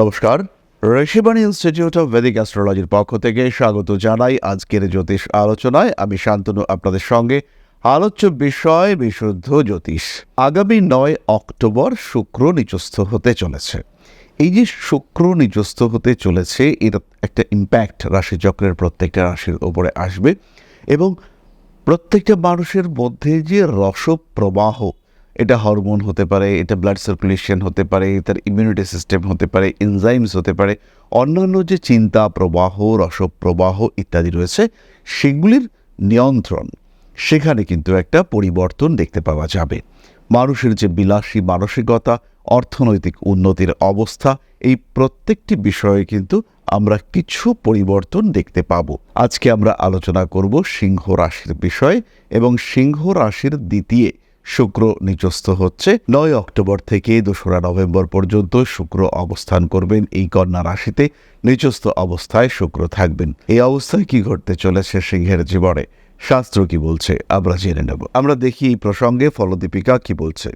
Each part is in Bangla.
নমস্কার। ঋষিবাণী ইনস্টিটিউট অফ ভেদিক অ্যাস্ট্রোলজির পক্ষ থেকে স্বাগত জানাই আজকের জ্যোতিষ আলোচনায়। আমি শান্তনু, আপনাদের সঙ্গে আলোচ্য বিষয় বিশুদ্ধ জ্যোতিষ। আগামী নয় অক্টোবর শুক্র নিচস্থ হতে চলেছে। এই যে শুক্র নিচস্থ হতে চলেছে এর একটা ইম্প্যাক্ট রাশিচক্রের প্রত্যেকটা রাশির ওপরে আসবে এবং প্রত্যেকটা মানুষের মধ্যে যে রসপ্রবাহ এটা হরমোন হতে পারে, এটা ব্লাড সার্কুলেশন হতে পারে তার ইমিউনিটি সিস্টেম হতে পারে এনজাইমস হতে পারে, অন্যান্য যে চিন্তা প্রবাহ, রসপ্রবাহ ইত্যাদি রয়েছে, সেগুলির নিয়ন্ত্রণ, সেখানে কিন্তু একটা পরিবর্তন দেখতে পাওয়া যাবে। মানুষের যে বিলাসী মানসিকতা, অর্থনৈতিক উন্নতির অবস্থা, এই প্রত্যেকটি বিষয়ে কিন্তু আমরা কিছু পরিবর্তন দেখতে পাব। আজকে আমরা আলোচনা করব সিংহ রাশির বিষয়ে এবং সিংহ রাশির দ্বিতীয় শুক্র নিচস্থ হচ্ছে। নয় অক্টোবর থেকে দোসরা নভেম্বর পর্যন্ত শুক্র অবস্থান করবেন। এই কন্যা রাশিতে নিচস্থ অবস্থায় শুক্র থাকবেন। এই অবস্থায় কি ঘটতে চলেছে সিংহের জীবনে? শাস্ত্র কি বলছে? আমরা জেনে নেব। আমরা দেখি এই প্রসঙ্গে ফলদীপিকা কি বলছে।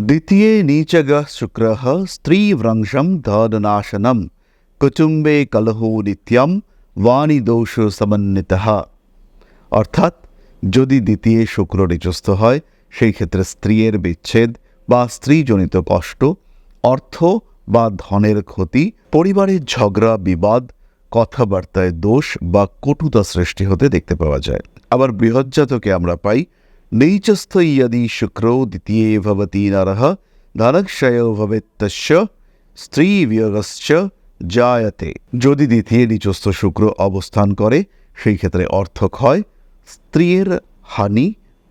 দ্বিতীয় নীচগ শুক্র স্ত্রীব্রংশম ধননাশনম কুটুম্বে কলহ নিত্যম বাণী দোষ সমন্বিত অর্থাৎ যদি দ্বিতীয় শুক্র নিচস্থ হয়, সেই ক্ষেত্রে স্ত্রীর বিচ্ছেদ বা স্ত্রীজনিত কষ্ট, অর্থ বা ধনের ক্ষতি, পরিবারের ঝগড়া, বিবাদ, কথাবার্তায় দোষ বা কটুতা সৃষ্টি হতে দেখতে পাওয়া যায়। আবার বৃহজ্জাতকে আমরা পাই নৈচস্থ ইয়াদি শুক্র দ্বিতীয় ভবতি নারহ ধনক্ষয় ভবেত্তস্য স্ত্রী বিয়োগশ্চ জায়তে। যদি দ্বিতীয় নিচস্থ শুক্র অবস্থান করে, সেই ক্ষেত্রে অর্থক্ষয় স্ত্রীর হানি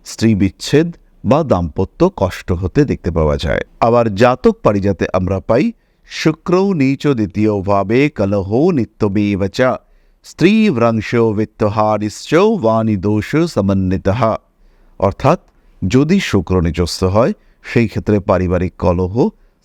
স্ত্রী বিচ্ছেদ বা দাম্পত্য কষ্ট হতে দেখতে পাওয়া যায়। আবার জাতক পারিজাতে আমরা পাই, শুক্র নীচ দ্বিতীয় ভাবে কলহ নিত্যমেব চ, স্ত্রী ভ্রংশ বিত্তহারিশ্চ বাণী দোষ সমন্বিত। অর্থাৎ যদি শুক্র নিচস্থ হয়, সেই ক্ষেত্রে পারিবারিক কলহ,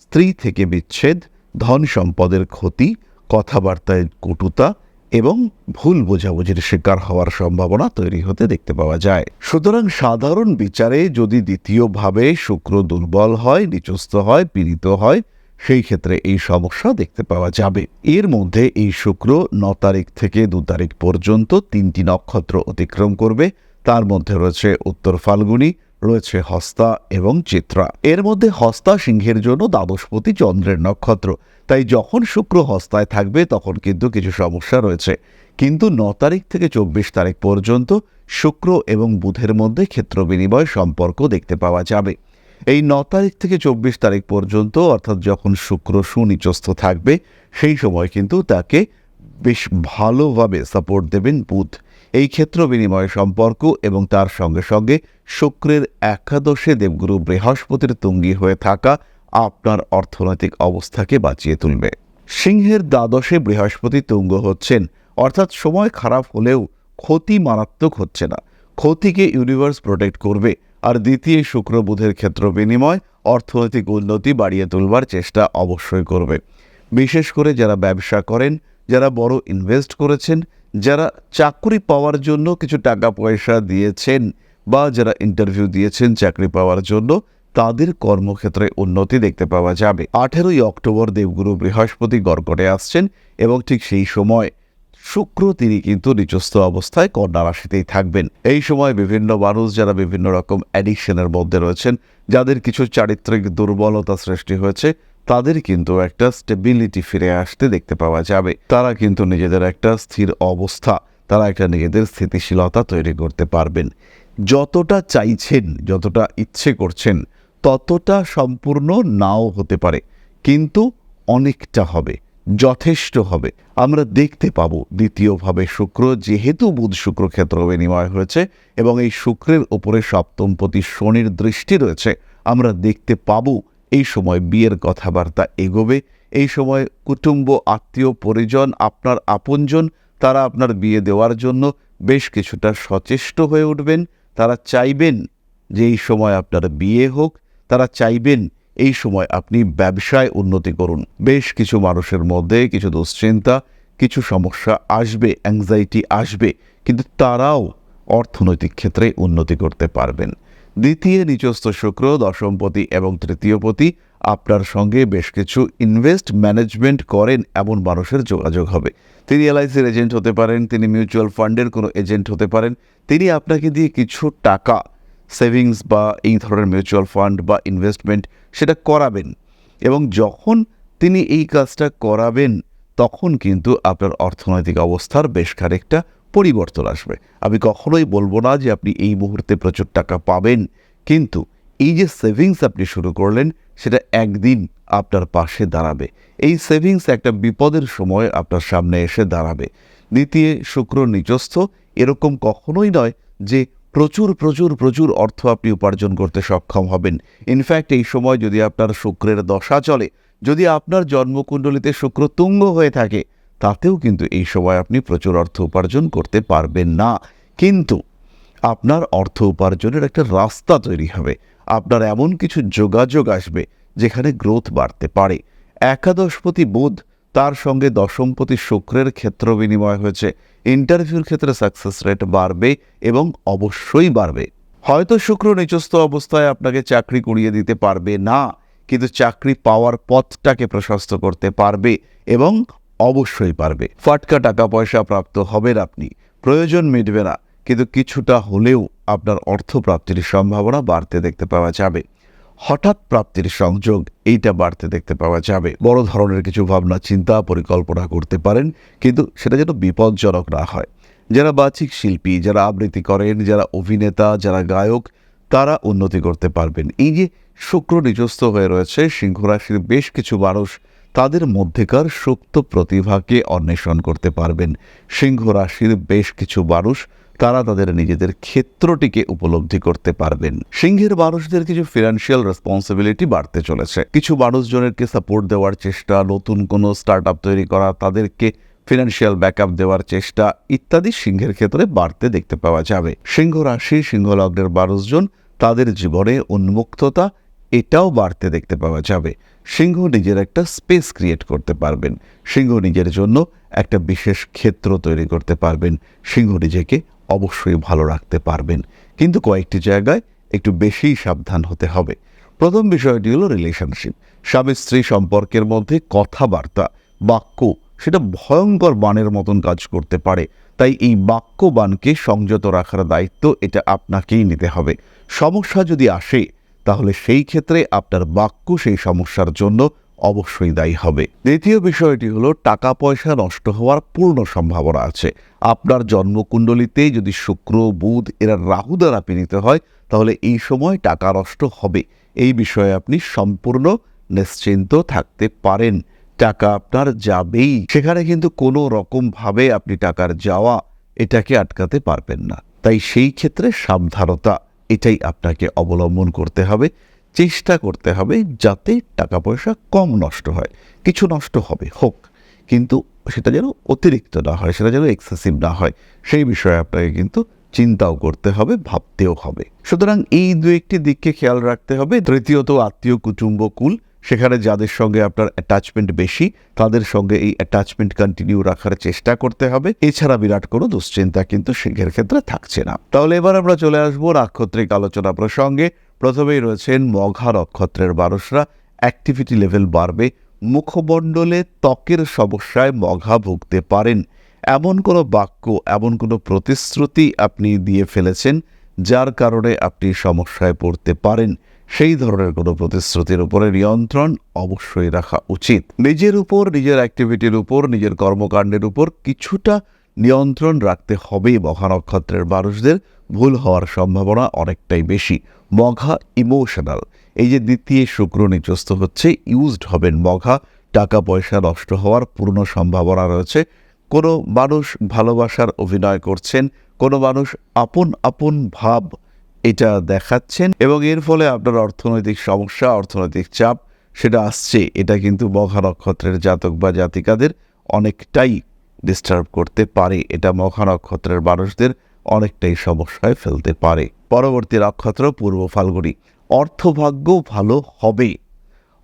স্ত্রী থেকে বিচ্ছেদ ধন সম্পদের ক্ষতি, কথাবার্তায় কটুতা এবং ভুল বোঝাবুঝির শিকার হওয়ার সম্ভাবনা তৈরি হতে দেখতে পাওয়া যায়। সুতরাং সাধারণ বিচারে যদি দ্বিতীয়ভাবে শুক্র দুর্বল হয়, নিচস্থ হয়, পীড়িত হয়, সেই ক্ষেত্রে এই সমস্যা দেখতে পাওয়া যাবে। এর মধ্যে এই শুক্র ন তারিখ থেকে দু তারিখ পর্যন্ত তিনটি নক্ষত্র অতিক্রম করবে। তার মধ্যে রয়েছে উত্তর ফাল্গুনী, রয়েছে হস্তা এবং চিত্রা। এর মধ্যে হস্তা সিংহের জন্য দ্বাদশপতি চন্দ্রের নক্ষত্র। তাই যখন শুক্র হস্তায় থাকবে, তখন কিন্তু কিছু সমস্যা রয়েছে। কিন্তু ন তারিখ থেকে চব্বিশ তারিখ পর্যন্ত শুক্র এবং বুধের মধ্যে ক্ষেত্র বিনিময় সম্পর্ক দেখতে পাওয়া যাবে। এই ন তারিখ থেকে চব্বিশ তারিখ পর্যন্ত অর্থাৎ যখন শুক্র সুনিচস্থ থাকবে, সেই সময় কিন্তু তাকে বেশ ভালোভাবে সাপোর্ট দেবেন বুধ। এই ক্ষেত্র বিনিময় সম্পর্ক এবং তার সঙ্গে সঙ্গে শুক্রের একাদশে দেবগুরু বৃহস্পতির তুঙ্গি হয়ে থাকা আপনার অর্থনৈতিক অবস্থাকে বাঁচিয়ে তুলবে। সিংহের দ্বাদশে বৃহস্পতি তুঙ্গ হচ্ছেন, অর্থাৎ সময় খারাপ হলেও ক্ষতি মারাত্মক হচ্ছে না। ক্ষতিকে ইউনিভার্স প্রোটেক্ট করবে আর দ্বিতীয় শুক্র বুধের ক্ষেত্র বিনিময় অর্থনৈতিক উন্নতি বাড়িয়ে তুলবার চেষ্টা অবশ্যই করবে। বিশেষ করে যারা ব্যবসা করেন, যারা বড় ইনভেস্ট করেছেন, যারা চাকরি পাওয়ার জন্য কিছু টাকা পয়সা দিয়েছেন বা যারা ইন্টারভিউ দিয়েছেন চাকরি পাওয়ার জন্য তাদের কর্মক্ষেত্রে উন্নতি দেখতে পাওয়া যাবে। আঠেরোই অক্টোবর দেবগুরু বৃহস্পতি গড়গড়ে আসছেন এবং ঠিক সেই সময় শুক্র তিনি কিন্তু নিচস্থ অবস্থায় কন্যা রাশিতেই থাকবেন। এই সময় বিভিন্ন মানুষ যারা বিভিন্ন রকম অ্যাডিকশনের মধ্যে রয়েছেন, যাদের কিছু চারিত্রিক দুর্বলতা সৃষ্টি হয়েছে, তাদের কিন্তু একটা স্টেবিলিটি ফিরে আসতে দেখতে পাওয়া যাবে। তারা কিন্তু নিজেদের একটা স্থির অবস্থা, তারা একটা নিজেদের স্থিতিশীলতা তৈরি করতে পারবেন। যতটা চাইছেন, যতটা ইচ্ছে করছেন ততটা সম্পূর্ণ নাও হতে পারে, কিন্তু অনেকটা হবে, যথেষ্ট হবে। আমরা দেখতে পাব দ্বিতীয়ভাবে শুক্র, যেহেতু বুধ শুক্র ক্ষেত্র বিনিময় হয়েছে এবং এই শুক্রের ওপরে সপ্তমপতি শনির দৃষ্টি রয়েছে, আমরা দেখতে পাব এই সময় বিয়ের কথাবার্তা এগোবে। এই সময় কুটুম্ব, আত্মীয়, পরিজন, আপনার আপনজন, তারা আপনার বিয়ে দেওয়ার জন্য বেশ কিছুটা সচেষ্ট হয়ে উঠবেন। তারা চাইবেন যে এই সময় আপনার বিয়ে হোক তারা চাইবেন এই সময় আপনি ব্যবসায় উন্নতি করুন। বেশ কিছু মানুষের মধ্যে কিছু দুশ্চিন্তা, কিছু সমস্যা আসবে অ্যাংজাইটি আসবে, কিন্তু তারাও অর্থনৈতিক ক্ষেত্রে উন্নতি করতে পারবেন। দ্বিতীয় নিচস্থ শুক্র দশমপতি এবং তৃতীয়পতি আপনার সঙ্গে বেশ কিছু ইনভেস্ট ম্যানেজমেন্ট করেন, এমন মানুষের যোগাযোগ হবে। তিনি এলআইসির এজেন্ট হতে পারেন, তিনি মিউচুয়াল ফান্ডের কোনো এজেন্ট হতে পারেন, তিনি আপনাকে দিয়ে কিছু টাকা সেভিংস বা এই ধরনের মিউচুয়াল ফান্ড বা ইনভেস্টমেন্ট সেটা করাবেন। এবং যখন তিনি এই কাজটা করাবেন, তখন কিন্তু আপনার অর্থনৈতিক অবস্থার বেশ খানিকটা পরিবর্তন আসবে। আমি কখনোই বলব না যে আপনি এই মুহূর্তে প্রচুর টাকা পাবেন, কিন্তু এই যে সেভিংস আপনি শুরু করলেন, সেটা একদিন আপনার পাশে দাঁড়াবে। এই সেভিংস একটা বিপদের সময় আপনার সামনে এসে দাঁড়াবে। দ্বিতীয়, শুক্র, নিজস্থ এরকম কখনোই নয় যে প্রচুর প্রচুর প্রচুর অর্থ আপনি উপার্জন করতে সক্ষম হবেন। ইনফ্যাক্ট এই সময় যদি আপনার শুক্রের দশা চলে, যদি আপনার জন্মকুণ্ডলিতে শুক্র তুঙ্গ হয়ে থাকে, তাতেও কিন্তু এই সময় আপনি প্রচুর অর্থ উপার্জন করতে পারবেন না। কিন্তু আপনার অর্থ উপার্জনের একটা রাস্তা তৈরি হবে। আপনার এমন কিছু যোগাযোগ আসবে যেখানে গ্রোথ বাড়তে পারে। একাদশপতি বুধ তার সঙ্গে দশমপতি শুক্রের ক্ষেত্র বিনিময় হয়েছে। ইন্টারভিউর ক্ষেত্রে সাকসেস রেট বাড়বে এবং অবশ্যই বাড়বে। হয়তো শুক্র নিচস্থ অবস্থায় আপনাকে চাকরি কুড়িয়ে দিতে পারবে না, কিন্তু চাকরি পাওয়ার পথটাকে প্রশস্ত করতে পারবে এবং অবশ্যই পারবে। ফাটকা টাকা পয়সা প্রাপ্ত হবেন আপনি, প্রয়োজন মিটবে না, কিন্তু কিছুটা হলেও আপনার অর্থ প্রাপ্তির সম্ভাবনা বাড়তে দেখতে পাওয়া যাবে। হঠাৎ প্রাপ্তির সংযোগ, এইটা বাড়তে দেখতে পাওয়া যাবে। বড় ধরনের কিছু ভাবনা, চিন্তা, পরিকল্পনা করতে পারেন, কিন্তু সেটা যেন বিপজ্জনক না হয়। যারা বাচিক শিল্পী, যারা আবৃত্তি করেন, যারা অভিনেতা, যারা গায়ক, তারা উন্নতি করতে পারবেন। এই যে শুক্র নিজস্ব হয়ে রয়েছে, সিংহ রাশির বেশ কিছু মানুষ তাদের মধ্যেকার সুপ্ত প্রতিভাকে অন্বেষণ করতে পারবেন। সিংহ রাশির বেশ কিছু মানুষ তারা তাদের নিজেদের ক্ষেত্রটিকে উপলব্ধি করতে পারবেন। সিংহের মানুষদের কিছু ফিনান্সিয়াল রেসপন্সিবিলিটি বাড়তে চলেছে। কিছু মানুষজনেরকে সাপোর্ট দেওয়ার চেষ্টা, নতুন কোনো স্টার্ট আপ তৈরি করা, তাদেরকে ফিনান্সিয়াল ব্যাকআপ দেওয়ার চেষ্টা ইত্যাদি সিংহের ক্ষেত্রে বাড়তে দেখতে পাওয়া যাবে। সিংহ রাশি, সিংহ লগ্নের মানুষজন তাদের জীবনে উন্মুক্ততা, এটাও বাড়তে দেখতে পাওয়া যাবে। সিংহ নিজের একটা স্পেস ক্রিয়েট করতে পারবেন। সিংহ নিজের জন্য একটা বিশেষ ক্ষেত্র তৈরি করতে পারবেন। সিংহ নিজেকে অবশ্যই ভালো রাখতে পারবেন। কিন্তু কয়েকটি জায়গায় একটু বেশিই সাবধান হতে হবে। প্রথম বিষয়টি হলো রিলেশনশিপ স্বামী স্ত্রী সম্পর্কের মধ্যে কথাবার্তা, বাক্য, সেটা ভয়ঙ্কর বানের মতন কাজ করতে পারে। তাই এই বাক্য বানকে সংযত রাখার দায়িত্ব এটা আপনাকেই নিতে হবে। সমস্যা যদি আসে, তাহলে সেই ক্ষেত্রে আপনার বাক্য সেই সমস্যার জন্য অবশ্যই দায়ী হবে। দ্বিতীয় বিষয়টি হলো টাকা পয়সা নষ্ট হওয়ার পূর্ণ সম্ভাবনা আছে। আপনার জন্মকুণ্ডলিতে যদি শুক্র, বুধ এরা রাহু দ্বারা পীড়িত হয়, তাহলে এই সময় টাকা নষ্ট হবে। এই বিষয়ে আপনি সম্পূর্ণ নিশ্চিন্ত থাকতে পারেন। টাকা আপনার যাবেই। সেখানে কিন্তু কোনো রকমভাবে আপনি টাকার যাওয়া এটাকে আটকাতে পারবেন না। তাই সেই ক্ষেত্রে সাবধানতা, এটাই আপনাকে অবলম্বন করতে হবে। চেষ্টা করতে হবে যাতে টাকা পয়সা কম নষ্ট হয়। কিছু নষ্ট হবে, হোক। কিন্তু সেটা যেন অতিরিক্ত না হয়, সেটা যেন এক্সেসিভ না হয়, সেই বিষয়ে আপনাকে কিন্তু চিন্তাও করতে হবে, ভাবতেও হবে। সুতরাং এই দু একটি দিককে খেয়াল রাখতে হবে। তৃতীয়ত, আত্মীয় কুটুম্ব কুল, সেখানে যাদের সঙ্গে আপনার অ্যাটাচমেন্ট বেশি, তাদের সঙ্গে এই অ্যাটাচমেন্ট কন্টিনিউ রাখার চেষ্টা করতে হবে। এছাড়া বিরাট কোনো দুশ্চিন্তা কিন্তু সিংহের ক্ষেত্রে থাকছে না। তাহলে এবার আমরা চলে আসব নাক্ষত্রিক আলোচনা প্রসঙ্গে। প্রথমেই রয়েছেন মঘা নক্ষত্রের মানুষরা। অ্যাক্টিভিটি লেভেল বাড়বে। মুখমণ্ডলে ত্বকের সমস্যায় মঘা ভুগতে পারেন। এমন কোনো বাক্য, এমন কোনো প্রতিশ্রুতি আপনি দিয়ে ফেলেছেন যার কারণে আপনি সমস্যায় পড়তে পারেন। সেই ধরনের কোনো প্রতিশ্রুতির উপরে নিয়ন্ত্রণ অবশ্যই রাখা উচিত। নিজের উপর, নিজের অ্যাক্টিভিটির উপর, নিজের কর্মকাণ্ডের উপর কিছুটা নিয়ন্ত্রণ রাখতে হবে মঘা নক্ষত্রের মানুষদের। ভুল হওয়ার সম্ভাবনা অনেকটাই বেশি। মঘা ইমোশনাল। এই যে দ্বিতীয় শুক্র নিচস্থ হচ্ছে, ইউজড হবেন মঘা। টাকা পয়সা নষ্ট হওয়ার পূর্ণ সম্ভাবনা রয়েছে। কোনো মানুষ ভালোবাসার অভিনয় করছেন, কোনো মানুষ আপন আপন ভাব এটা দেখাচ্ছেন এবং এর ফলে আপনার অর্থনৈতিক সমস্যা, অর্থনৈতিক চাপ সেটা আসছে। এটা কিন্তু মঘা নক্ষত্রের জাতক বা জাতিকাদের অনেকটাই ডিস্টার্ব করতে পারে। এটা মঘা নক্ষত্রের মানুষদের অনেকটাই সমস্যায় ফেলতে পারে। পরবর্তী নক্ষত্র পূর্ব ফাল্গুনি। অর্থভাগ্য ভালো হবে।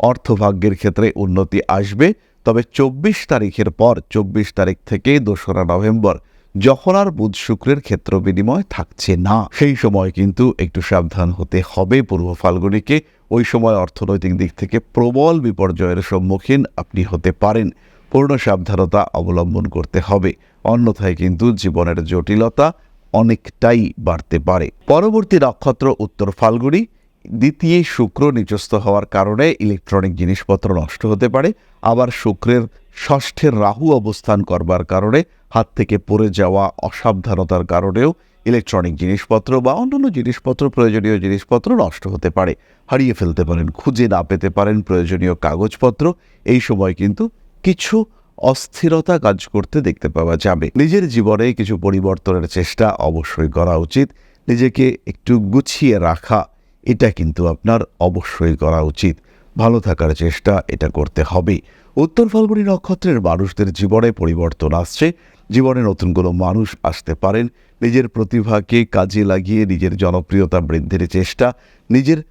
অর্থভাগ্যের ক্ষেত্রে উন্নতি আসবে। তবে চব্বিশ তারিখের পর, চব্বিশ তারিখ থেকে দোসরা নভেম্বর, যখন আর বুধ শুক্রের ক্ষেত্র বিনিময় থাকছে না। সেই সময় কিন্তু একটু সাবধান হতে হবে পূর্ব ফাল্গুনিকে। ওই সময় অর্থনৈতিক দিক থেকে প্রবল বিপর্যয়ের সম্মুখীন আপনি হতে পারেন। পূর্ণ সাবধানতা অবলম্বন করতে হবে। অন্যথায় কিন্তু জীবনের জটিলতা অনেকটাই বাড়তে পারে। পরবর্তী নক্ষত্র উত্তর ফাল্গুনি, দ্বিতীয় শুক্র নিচস্থ হওয়ার কারণে ইলেকট্রনিক জিনিসপত্র নষ্ট হতে পারে। আবার শুক্রের ষষ্ঠের রাহু অবস্থান করবার কারণে হাত থেকে পড়ে যাওয়া অসাবধানতার কারণেও ইলেকট্রনিক জিনিসপত্র বা অন্যান্য জিনিসপত্র, প্রয়োজনীয় জিনিসপত্র নষ্ট হতে পারে। হারিয়ে ফেলতে পারেন, খুঁজে না পেতে পারেন প্রয়োজনীয় কাগজপত্র। এই সময় কিন্তু কিছু অস্থিরতা কাজ করতে দেখতে পাওয়া যাবে। নিজের জীবনে কিছু পরিবর্তনের চেষ্টা অবশ্যই করা উচিত। নিজেকে একটু গুছিয়ে রাখা, এটা কিন্তু আপনার অবশ্যই করা উচিত। ভালো থাকার চেষ্টা এটা করতে হবে। উত্তর ফাল্গুনী নক্ষত্রের মানুষদের জীবনে পরিবর্তন আসছে। জীবনে নতুন কোনো মানুষ আসতে পারেন। নিজের প্রতিভাকে কাজে লাগিয়ে নিজের জনপ্রিয়তা বৃদ্ধির চেষ্টা, নিজের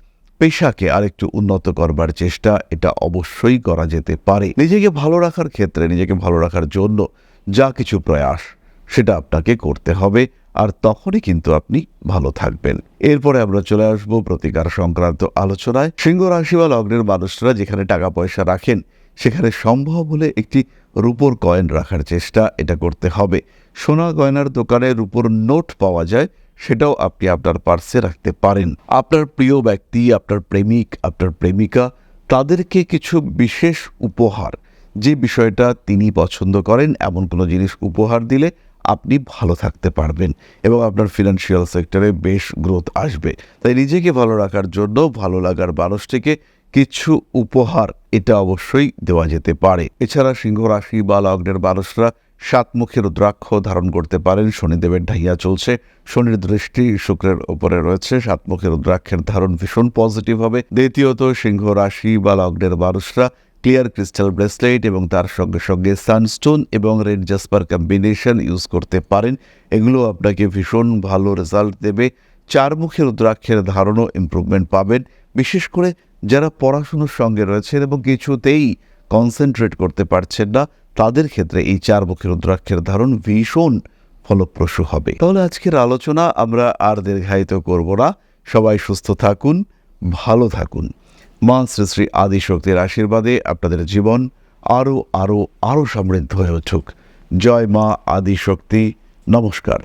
পেশাকে আরেকটু উন্নত করবার চেষ্টা, এটা অবশ্যই করা যেতে পারে। নিজেকে ভালো রাখার ক্ষেত্রে, নিজেকে ভালো রাখার জন্য যা কিছু প্রয়াস, সেটা আপনাকে করতে হবে, আর তখনই কিন্তু আপনি ভালো থাকবেন। এরপরে আমরা চলে আসব প্রতিকার সংক্রান্ত আলোচনায়। সিংহ রাশি বা লগ্নের মানুষরা যেখানে টাকা পয়সা রাখেন, সেখানে সম্ভব হলে একটি রূপোর কয়েন রাখার চেষ্টা এটা করতে হবে। সোনা গয়নার দোকানে রূপোর নোট পাওয়া যায় সেটাও আপনি আপনার পার্সে রাখতে পারেন। আপনার প্রিয় ব্যক্তি, আপনার প্রেমিক, আপনার প্রেমিকা, তাদেরকে কিছু বিশেষ উপহার। যে বিষয়টা তিনি পছন্দ করেন, এমন কোনো জিনিস উপহার দিলে আপনি ভালো থাকতে পারবেন এবং আপনার ফিনান্সিয়াল সেক্টরে বেশ গ্রোথ আসবে। তাই নিজেকে ভালো রাখার জন্য ভালো লাগার মানুষটিকে কিছু উপহার এটা অবশ্যই দেওয়া যেতে পারে। এছাড়া সিংহ রাশি বা লগ্নের মানুষরা সাতমুখের রুদ্রাক্ষ ধারণ করতে পারেন, শনিদেবের ঢাইয়া চলছে। শনির দৃষ্টি শুক্রের ওপরে রয়েছে সাত সাতমুখের রুদ্রাক্ষের ধারণ ভীষণ পজিটিভ হবে। দ্বিতীয়ত, সিংহ রাশি বা লগ্নের মানুষরা ক্লিয়ার ক্রিস্টাল ব্রেসলেট এবং তার সঙ্গে সঙ্গে সানস্টোন এবং রেড জাসপার কম্বিনেশন ইউজ করতে পারেন। এগুলো আপনাকে ভীষণ ভালো রেজাল্ট দেবে। চার মুখের রুদ্রাক্ষের ধারণও ইমপ্রুভমেন্ট পাবেন। বিশেষ করে যারা পড়াশুনোর সঙ্গে রয়েছেন এবং কিছুতেই কনসেন্ট্রেট করতে পারছেন না, তাদের ক্ষেত্রে এই চার মুখের রুদ্রাক্ষের ধারণ ভীষণ ফলপ্রসূ হবে। তাহলে আজকের আলোচনা আমরা আর দীর্ঘায়িত করব না। সবাই সুস্থ থাকুন, ভালো থাকুন। মা শ্রী শ্রী আদিশক্তির আশীর্বাদে আপনাদের জীবন আরও আরও আরও সমৃদ্ধ হয়ে উঠুক। জয় মা আদিশক্তি। নমস্কার।